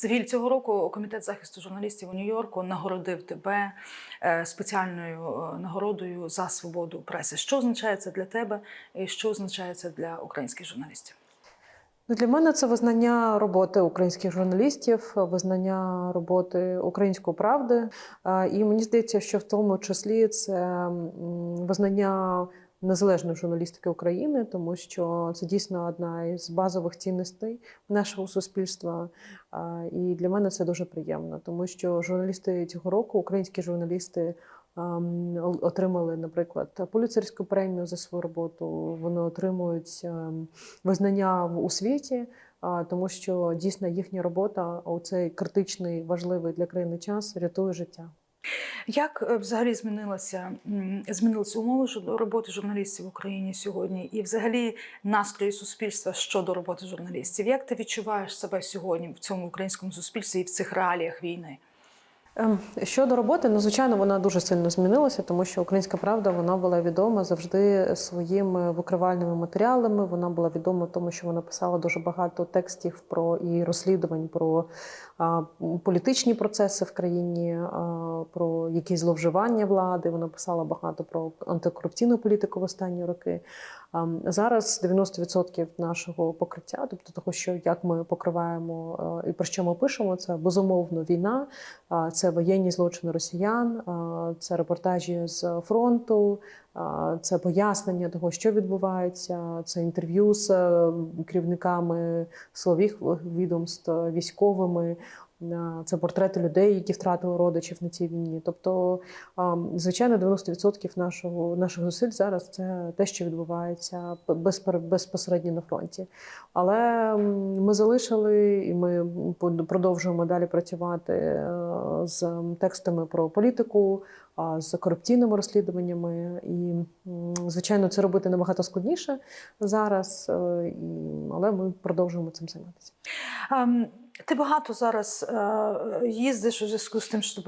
Сергій, цього року комітет захисту журналістів у Нью-Йорку нагородив тебе е, спеціальною е, нагородою за свободу преси. Що означає це для тебе, і що означає це для українських журналістів? Ну, для мене це визнання роботи українських журналістів, визнання роботи української правди. Е, І мені здається, що в тому числі це визнання незалежної журналістики України, тому що це дійсно одна із базових цінностей нашого суспільства. І для мене це дуже приємно, тому що журналісти цього року, українські журналісти. ем, Отримали, наприклад, поліцейську премію за свою роботу. Вони отримують ем, визнання у світі, тому що дійсно їхня робота у цей критичний важливий для країни час рятує життя. Як е, взагалі змінилася змінилися умови роботи журналістів в Україні сьогодні, і взагалі настрої суспільства щодо роботи журналістів? Як ти відчуваєш себе сьогодні в цьому українському суспільстві і в цих реаліях війни? Ем, Щодо роботи, ну звичайно, вона дуже сильно змінилася, тому що українська правда вона була відома завжди своїми викривальними матеріалами. Вона була відома тому, що вона писала дуже багато текстів про і розслідувань про політичні процеси в країні, про якісь зловживання влади. Вона писала багато про антикорупційну політику в останні роки. Зараз 90% нашого покриття, тобто того, що як ми покриваємо і про що ми пишемо, це безумовно війна. Це воєнні злочини росіян, це репортажі з фронту, це пояснення того, що відбувається, це інтерв'ю з е, керівниками силових відомств, військовими. Це портрети людей, які втратили родичів на цій війні. Тобто, звичайно, 90% нашого наших зусиль зараз це те, що відбувається безпосередньо на фронті. Але ми залишили і ми продовжуємо далі працювати е, з текстами про політику, з корупційними розслідуваннями. І, звичайно, це робити набагато складніше зараз, е, але ми продовжуємо цим займатися. Ем, Ти багато зараз е, їздиш у зв'язку з тим, що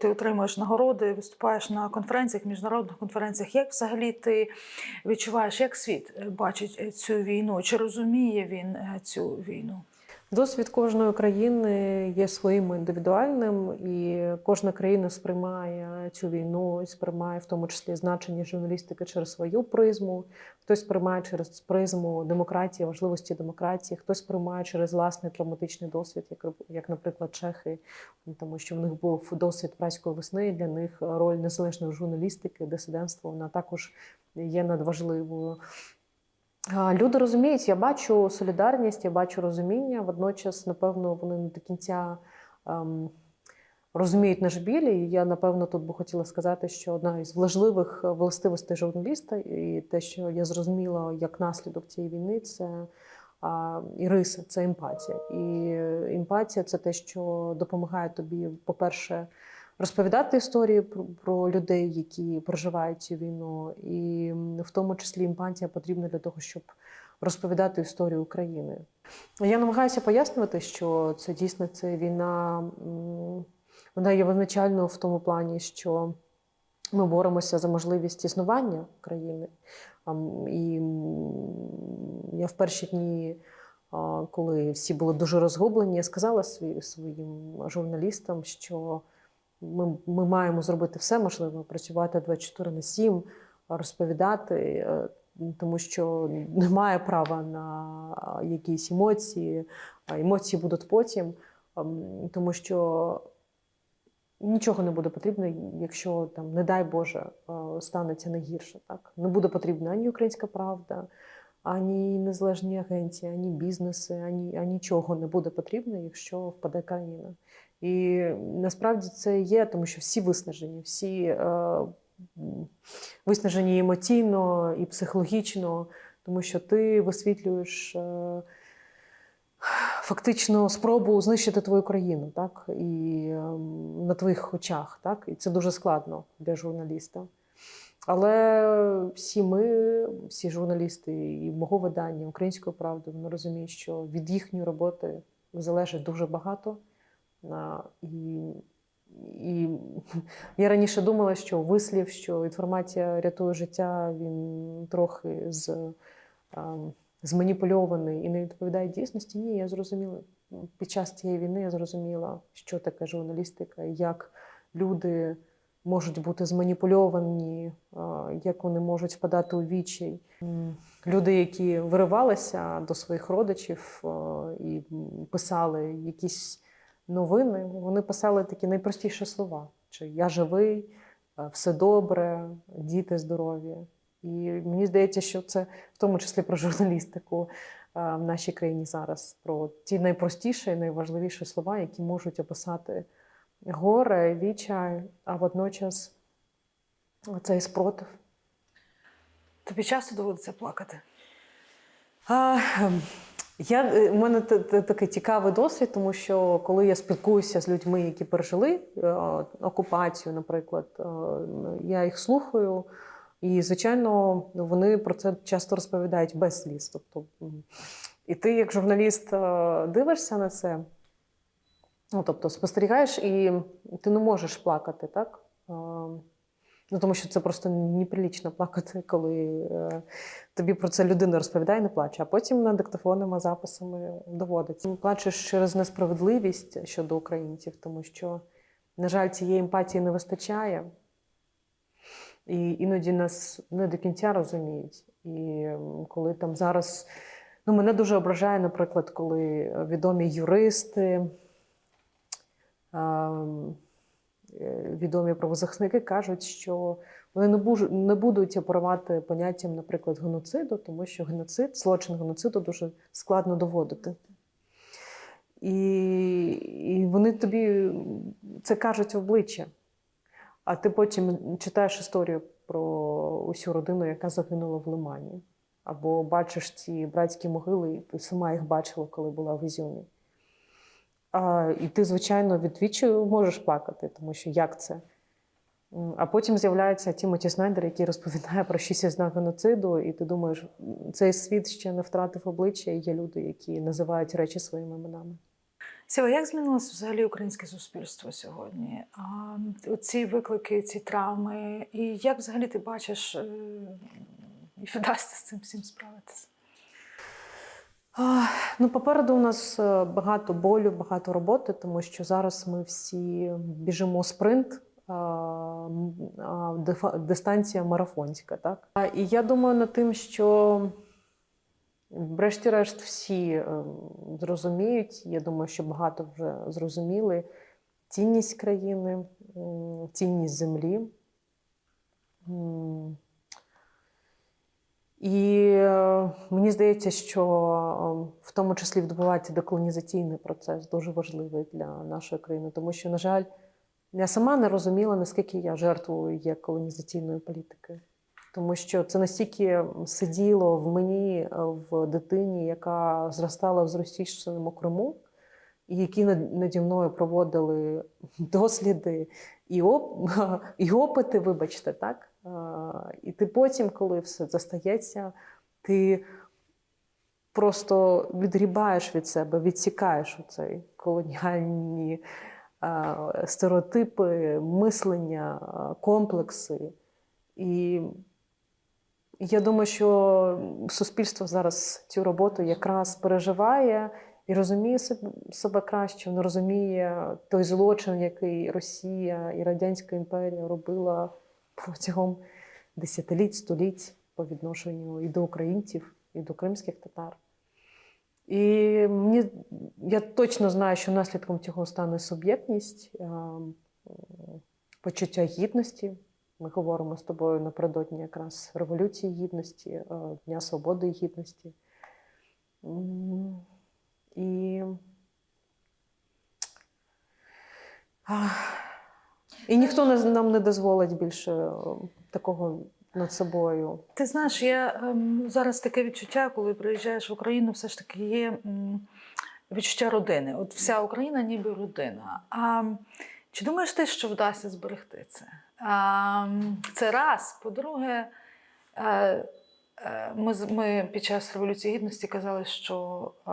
ти отримуєш нагороди, виступаєш на конференціях, міжнародних конференціях. Як взагалі ти відчуваєш, як світ е, бачить цю війну? Чи розуміє він цю війну? Досвід кожної країни є своїм індивідуальним, і кожна країна сприймає цю війну і сприймає в тому числі значення журналістики через свою призму. Хтось сприймає через призму демократії, важливості демократії, хтось сприймає через власний травматичний досвід, як, як наприклад, чехи, тому що в них був досвід праської весни. і Для них роль незалежної журналістики, дисидентства вона також є надважливою. Люди розуміють, я бачу солідарність, я бачу розуміння. Водночас, напевно, вони не до кінця ем, розуміють наш біль. І я, напевно, тут би хотіла сказати, що одна із важливих властивостей журналіста, і те, що я зрозуміла як наслідок цієї війни, це а, і риси, це емпатія. І емпатія це те, що допомагає тобі, по-перше, розповідати історії про, про людей, які проживають цю війну, і в тому числі емпатія потрібна для того, щоб розповідати історію України. Я намагаюся пояснювати, що це дійсно це війна, вона є визначальною в тому плані, що ми боремося за можливість існування країни. І я в перші дні, коли всі були дуже розгублені, я сказала своїм журналістам, що ми, ми маємо зробити все можливе, працювати 24 на 7, розповідати, е, тому що немає права на якісь емоції, а емоції будуть потім, ем, тому що нічого не буде потрібно, якщо там, не дай Боже, е, станеться найгірше. Так? Не буде потрібна ані українська правда, ані незалежні агенції, ані бізнеси, ані, ані нічого не буде потрібно, якщо впаде країна. І насправді це є, тому що всі виснажені, всі е, виснажені емоційно і психологічно, тому що ти висвітлюєш е, фактично спробу знищити твою країну, так? І е, на твоїх очах, так? І це дуже складно для журналіста. Але всі ми, всі журналісти і мого видання, української правди, вони розуміють, що від їхньої роботи залежить дуже багато. І, і я раніше думала, що вислів, що інформація рятує життя, він трохи з, зманіпульований і не відповідає дійсності. Ні, я зрозуміла. під час цієї війни я зрозуміла, що таке журналістика, як люди можуть бути зманіпульовані, як вони можуть впадати у відчай. Люди, які виривалися до своїх родичів і писали якісь новини, вони писали такі найпростіші слова: чи я живий, е, все добре, діти здорові. І мені здається, що це в тому числі про журналістику е, в нашій країні зараз, про ті найпростіші і найважливіші слова, які можуть описати горе, відчай, а водночас цей спротив. Тобі часто доводиться плакати? А, ем, я, е, у мене т- т- такий цікавий досвід, тому що коли я спілкуюся з людьми, які пережили е, окупацію, наприклад, е, я їх слухаю, і, звичайно, вони про це часто розповідають без сліз. Тобто, і ти, як журналіст, е, дивишся на це, ну, тобто спостерігаєш, і ти не можеш плакати, так? Е, Ну, тому що це просто неприлічно плакати, коли е, тобі про це людина розповідає, і не плаче, а потім над диктофонними записами доводиться. Плачеш через несправедливість щодо українців, тому що, на жаль, цієї емпатії не вистачає. І іноді нас не до кінця розуміють. І коли там зараз ну, мене дуже ображає, наприклад, коли відомі юристи. е, Відомі правозахисники кажуть, що вони не, будуть оперувати поняттям, наприклад, геноциду, тому що геноцид, злочин геноциду дуже складно доводити. І, і вони тобі це кажуть в обличчя. А ти потім читаєш історію про усю родину, яка загинула в Лимані. Або бачиш ці братські могили, і ти сама їх бачила, коли була в Ізюмі. І ти, звичайно, від можеш плакати, тому що як це? А потім з'являється Тімоті Снайдер, який розповідає про шість ознак геноциду, і ти думаєш, цей світ ще не втратив обличчя, і є люди, які називають речі своїми іменами. Сіва, як змінилося взагалі українське суспільство сьогодні? Ці виклики, ці травми, і як взагалі ти бачиш, е, і вдасться з цим всім справитися? Ну, попереду у нас е, багато болю, багато роботи, тому що зараз ми всі біжимо спринт, дистанція марафонська. Так? І я думаю над тим, що врешті-решт всі е, зрозуміють. Я думаю, що багато вже зрозуміли цінність країни, цінність землі. І е, мені здається, що е, в тому числі відбувається деколонізаційний процес, дуже важливий для нашої країни, тому що, на жаль, я сама не розуміла, наскільки я жертвою є колонізаційної політики. Тому що це настільки сиділо в мені, е, в дитині, яка зростала в зростійшому Криму, і які над- наді мною проводили досліди і, оп, і опити, вибачте, так? А, І ти потім, коли все застається, ти просто відрібаєш від себе, відсікаєш оцей колоніальні стереотипи, мислення, комплекси. І я думаю, що суспільство зараз цю роботу якраз переживає і розуміє себе краще, воно розуміє той злочин, який Росія і Радянська імперія робила протягом десятиліть, століть по відношенню і до українців, і до кримських татар. І мені, я точно знаю, що наслідком цього стане суб'єктність, е, почуття гідності. Ми говоримо з тобою напередодні якраз Революції Гідності, е, Дня Свободи і Гідності. І, і ніхто не, нам не дозволить більше е, такого над собою. Ти знаєш, я ем, зараз таке відчуття, коли приїжджаєш в Україну, все ж таки є м, відчуття родини. От вся Україна ніби родина. А чи думаєш ти, що вдасться зберегти це? А, це раз. По-друге, е, е, ми, ми під час Революції Гідності казали, що е,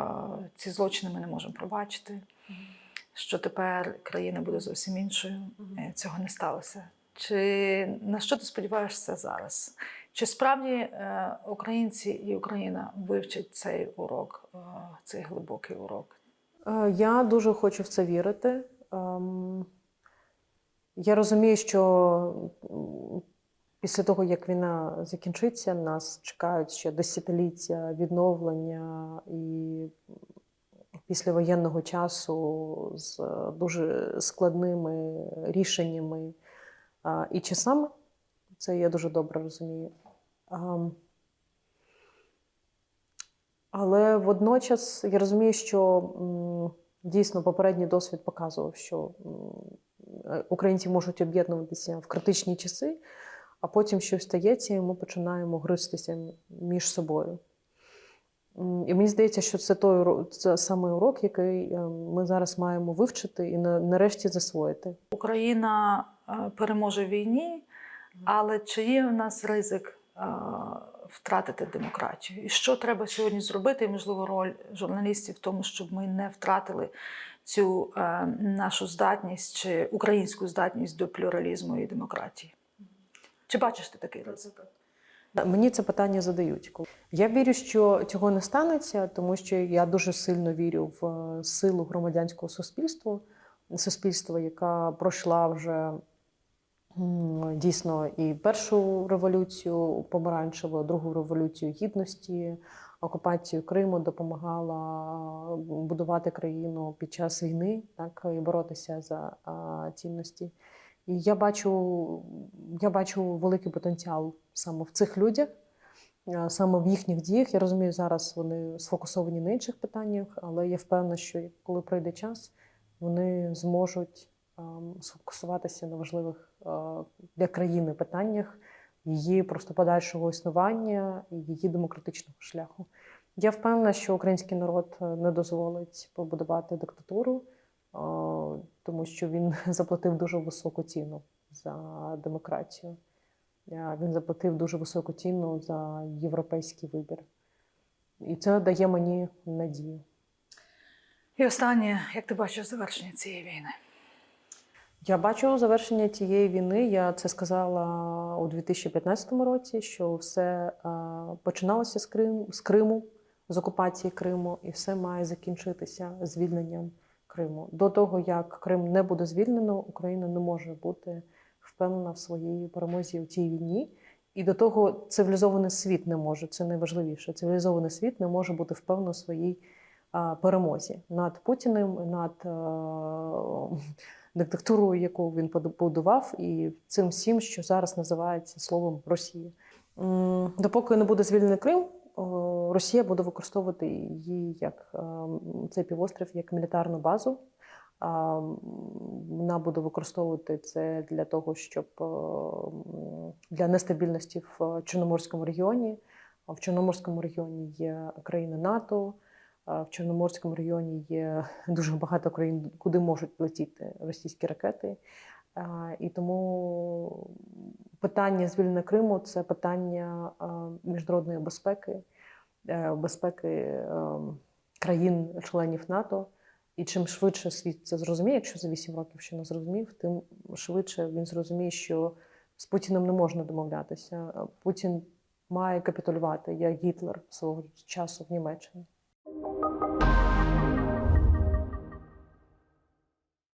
ці злочини ми не можемо пробачити, що тепер країна буде зовсім іншою. Е, Цього не сталося. Чи на що ти сподіваєшся зараз? Чи справді е, українці і Україна вивчать цей урок, е, цей глибокий урок? Я дуже хочу в це вірити. Ем, Я розумію, що після того, як війна закінчиться, нас чекають ще десятиліття відновлення і післявоєнного часу з е, дуже складними рішеннями і часами. Це я дуже добре розумію. Але водночас я розумію, що дійсно попередній досвід показував, що українці можуть об'єднуватися в критичні часи, а потім щось стається, і ми починаємо гристися між собою. І мені здається, що це той уро- це саме урок, який е, ми зараз маємо вивчити і на- нарешті засвоїти. Україна е, переможе в війні, але чи є в нас ризик е, втратити демократію? І що треба сьогодні зробити? І, можливо, роль журналістів в тому, щоб ми не втратили цю нашу здатність чи українську здатність до плюралізму і демократії? Чи бачиш ти такий ризик? Мені це питання задають. Я вірю, що цього не станеться, тому що я дуже сильно вірю в е, силу громадянського суспільства, суспільства, яка пройшла вже дійсно і першу революцію помаранчеву, другу революцію гідності, окупацію Криму, допомагала будувати країну під час війни, так і боротися за цінності. І я бачу, я бачу великий потенціал саме в цих людях, е, саме в їхніх діях. Я розумію, зараз вони сфокусовані на інших питаннях, але я впевнена, що коли пройде час, вони зможуть ем, сфокусуватися на важливих е, для країни питаннях її просто подальшого існування і її демократичного шляху. Я впевнена, що український народ е, не дозволить побудувати диктатуру, тому що він заплатив дуже високу ціну за демократію. Е, Він заплатив дуже високу ціну за європейський вибір. І це дає мені надію. І останнє, як ти бачиш завершення цієї війни? Я бачу завершення тієї війни. Я це сказала у 2015 році, що все е, починалося з Крим, з Криму, з окупації Криму, і все має закінчитися звільненням Криму. До того як Крим не буде звільнено, Україна не може бути впевнена в своїй перемозі у цій війні. І до того цивілізований світ не може. Це найважливіше. Цивілізований світ не може бути впевнений у своїй перемозі над Путіним, над диктатурою, яку він побудував, і цим всім, що зараз називається словом Росія. Допоки не буде звільнений Крим, Росія буде використовувати її як е, цей півострів як мілітарну базу. Вона буде використовувати це для того, щоб е, для нестабільності в Чорноморському регіоні. В Чорноморському регіоні є країни НАТО. В Чорноморському регіоні є дуже багато країн, куди можуть летіти російські ракети. І тому питання звільнення Криму це питання міжнародної безпеки, е, безпеки е, країн-членів НАТО. І чим швидше світ це зрозуміє, якщо за 8 років ще не зрозумів, тим швидше він зрозуміє, що з Путіним не можна домовлятися. Путін має капітулювати як Гітлер свого часу в Німеччині.